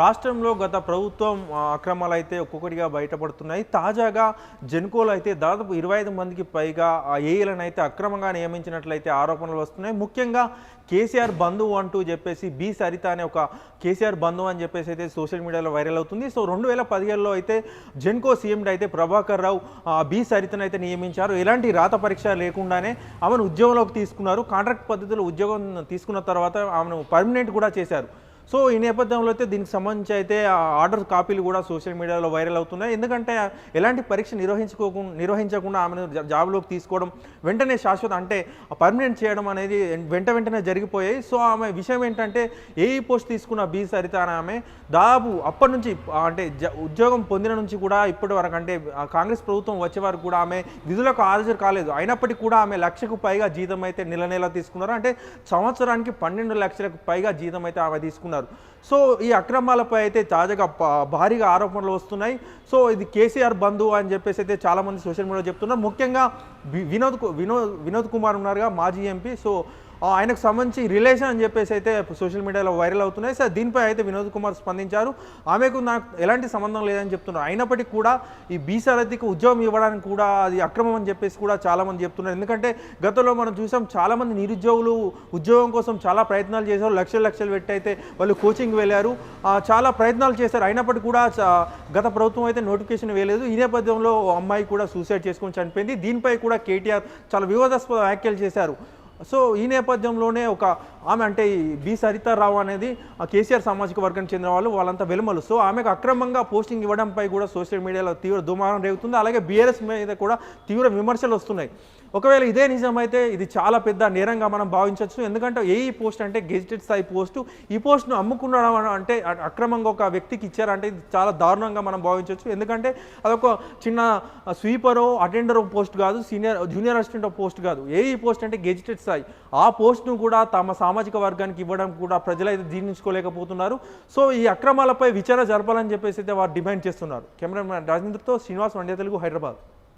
రాష్ట్రంలో గత ప్రభుత్వం అక్రమాలు అయితే ఒక్కొక్కటిగా బయటపడుతున్నాయి. తాజాగా జెన్కోలు అయితే దాదాపు ఇరవై ఐదు మందికి పైగా ఏఈలను అయితే అక్రమంగా నియమించినట్లయితే ఆరోపణలు వస్తున్నాయి. ముఖ్యంగా కేసీఆర్ బంధువు అంటూ చెప్పేసి బి సరిత అనే ఒక కేసీఆర్ బంధువు అని చెప్పేసి అయితే సోషల్ మీడియాలో వైరల్ అవుతుంది. సో రెండు వేల పదిహేడులో అయితే జెన్కో సీఎం అయితే ప్రభాకర్ రావు బి సరితను అయితే నియమించారు. ఎలాంటి రాత పరీక్ష లేకుండానే ఆమెను ఉద్యోగంలోకి తీసుకున్నారు. కాంట్రాక్ట్ పద్ధతిలో ఉద్యోగం తీసుకున్న తర్వాత ఆమెను పర్మనెంట్ కూడా చేశారు. సో ఈ నేపథ్యంలో అయితే దీనికి సంబంధించి అయితే ఆ ఆర్డర్ కాపీలు కూడా సోషల్ మీడియాలో వైరల్ అవుతున్నాయి. ఎందుకంటే ఎలాంటి పరీక్ష నిర్వహించుకోకుండా నిర్వహించకుండా ఆమెను జాబ్లోకి తీసుకోవడం వెంటనే శాశ్వత అంటే పర్మనెంట్ చేయడం అనేది వెంట వెంటనే జరిగిపోయాయి. సో ఆమె విషయం ఏంటంటే ఏ పోస్ట్ తీసుకున్న బి సరిత అని ఆమె దాదాపు అప్పటి నుంచి అంటే జ- ఉద్యోగం పొందిన నుంచి కూడా ఇప్పటి వరకు అంటే కాంగ్రెస్ ప్రభుత్వం వచ్చే వరకు కూడా ఆమె విధులకు హాజరు కాలేదు. అయినప్పటికీ కూడా ఆమె లక్షకు పైగా జీతం అయితే నెల నెల తీసుకున్నారు. అంటే సంవత్సరానికి పన్నెండు లక్షలకు పైగా జీతం అయితే ఆమె తీసుకున్నారు. సో ఈ అక్రమాలపై అయితే తాజాగా భారీగా ఆరోపణలు వస్తున్నాయి. సో ఇది కేసీఆర్ బంధు అని చెప్పేసి అయితే చాలామంది సోషల్ మీడియాలో చెప్తున్నారు. ముఖ్యంగా వి- వినోద్ వినోద్ వినోద్ కుమార్ ఉన్నారుగా మాజీ ఎంపీ. సో ఆయనకు సంబంధించి రిలేషన్ అని చెప్పేసి అయితే సోషల్ మీడియాలో వైరల్ అవుతున్నాయి. సార్ దీనిపై అయితే వినోద్ కుమార్ స్పందించారు. ఆమెకు నాకు ఎలాంటి సంబంధం లేదని చెప్తున్నారు. అయినప్పటికీ కూడా ఈ బీసారథికి ఉద్యోగం ఇవ్వడానికి కూడా అది అక్రమం అని చెప్పేసి కూడా చాలామంది చెప్తున్నారు. ఎందుకంటే గతంలో మనం చూసాం చాలామంది నిరుద్యోగులు ఉద్యోగం కోసం చాలా ప్రయత్నాలు చేశారు. లక్షలు లక్షలు పెట్టి అయితే వాళ్ళు కోచింగ్ వెళ్ళారు. చాలా ప్రయత్నాలు చేశారు. అయినప్పటికీ కూడా గత ప్రభుత్వం అయితే నోటిఫికేషన్ వేయలేదు. ఈ నేపథ్యంలో అమ్మాయి కూడా సూసైడ్ చేసుకొని చనిపోయింది. దీనిపై కూడా కేటీఆర్ చాలా వివాదాస్పద వ్యాఖ్యలు చేశారు. సో ఈ నేపథ్యంలోనే ఒక ఆమె అంటే ఈ బి సరితారావు అనేది కేసీఆర్ సామాజిక వర్గానికి చెందిన వాళ్ళు వాళ్ళంతా వెలుమలు. సో ఆమెకు అక్రమంగా పోస్టింగ్ ఇవ్వడంపై కూడా సోషల్ మీడియాలో తీవ్ర దుమారం రేగుతుంది. అలాగే బీఆర్ఎస్ మీద కూడా తీవ్ర విమర్శలు వస్తున్నాయి. ఒకవేళ ఇదే నిజమైతే ఇది చాలా పెద్ద నేరంగా మనం భావించవచ్చు. ఎందుకంటే ఏ పోస్ట్ అంటే గెజిటెడ్ స్థాయి పోస్టు ఈ పోస్ట్ను అమ్ముకున్నాడు అంటే అక్రమంగా ఒక వ్యక్తికి ఇచ్చారంటే ఇది చాలా దారుణంగా మనం భావించవచ్చు. ఎందుకంటే అదొక చిన్న స్వీపరో అటెండర్ పోస్ట్ కాదు సీనియర్ జూనియర్ అసిస్టెంట్ పోస్ట్ కాదు. ఏ పోస్ట్ అంటే గెజిటెడ్ స్థాయి. ఆ పోస్ట్ను కూడా తమ సామాజిక వర్గానికి ఇవ్వడం కూడా ప్రజలైతే జీర్ణించుకోలేకపోతున్నారు సో ఈ అక్రమాలపై విచారణ జరపాలని చెప్పేసి అయితే వారు డిమాండ్ చేస్తున్నారు. కెమెరామ్యాన్ రాజేంద్రతో శ్రీనివాస్ వండే తెలుగు హైదరాబాద్.